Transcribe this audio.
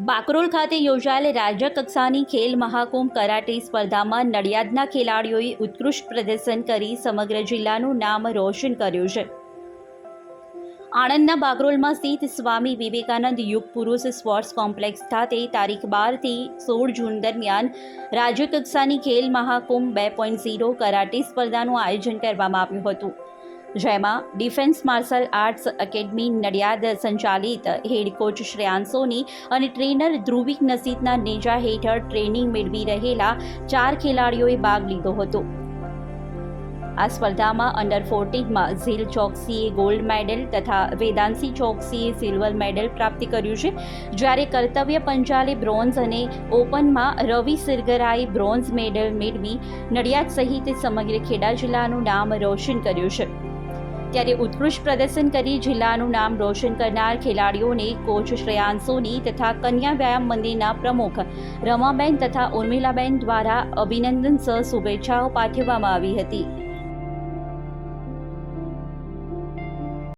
બાકરોલ ખાતે યોજાયેલ રાજ્ય કક્ષાની ખેલ મહાકુંભ કરાટે સ્પર્ધામાં નડિયાદના ખેલાડીઓએ ઉત્કૃષ્ટ પ્રદર્શન કરી સમગ્ર જિલ્લાનું નામ રોશન કર્યું છે. આણંદના બાકરોલમાં સ્થિત સ્વામી વિવેકાનંદ યુગ પુરુષ સ્પોર્ટ્સ કોમ્પ્લેક્સ ખાતે તારીખ બારથી સોળ જૂન દરમિયાન રાજ્યકક્ષાની ખેલ મહાકુંભ બે પોઈન્ટ ઝીરો કરાટે સ્પર્ધાનું આયોજન કરવામાં આવ્યું હતું. જેમાં defence martial arts academy Nadiad સંચાલિત હેડ કોચ શ્રેયાંસોની અને ટ્રેનર ધ્રુવિક નસીતના નેજા હેઠળ ટ્રેનિંગ મેળવી રહેલા ચાર ખેલાડીઓએ ભાગ લીધો હતો. આ સ્પર્ધામાં અંડર ફોર્ટીનમાં ઝીલ ચોકસીએ ગોલ્ડ મેડલ તથા વેદાંશી ચોકસીએ સિલ્વર મેડલ પ્રાપ્ત કર્યું છે. જ્યારે કર્તવ્ય પંચાલે બ્રોન્ઝ અને ઓપનમાં રવિ સિરગરાએ બ્રોન્ઝ મેડલ મેળવી નડિયાદ સહિત સમગ્ર ખેડા જિલ્લાનું નામ રોશન કર્યું છે. ત્યારે ઉત્કૃષ્ટ પ્રદર્શન કરી જિલ્લાનું નામ રોશન કરનાર ખેલાડીઓને કોચ શ્રેયાંસોની તથા કન્યા વ્યાયામ મંદિરના પ્રમુખ રમાબેન તથા ઉર્મિલાબેન દ્વારા અભિનંદન સહ શુભેચ્છાઓ પાઠવવામાં આવી હતી.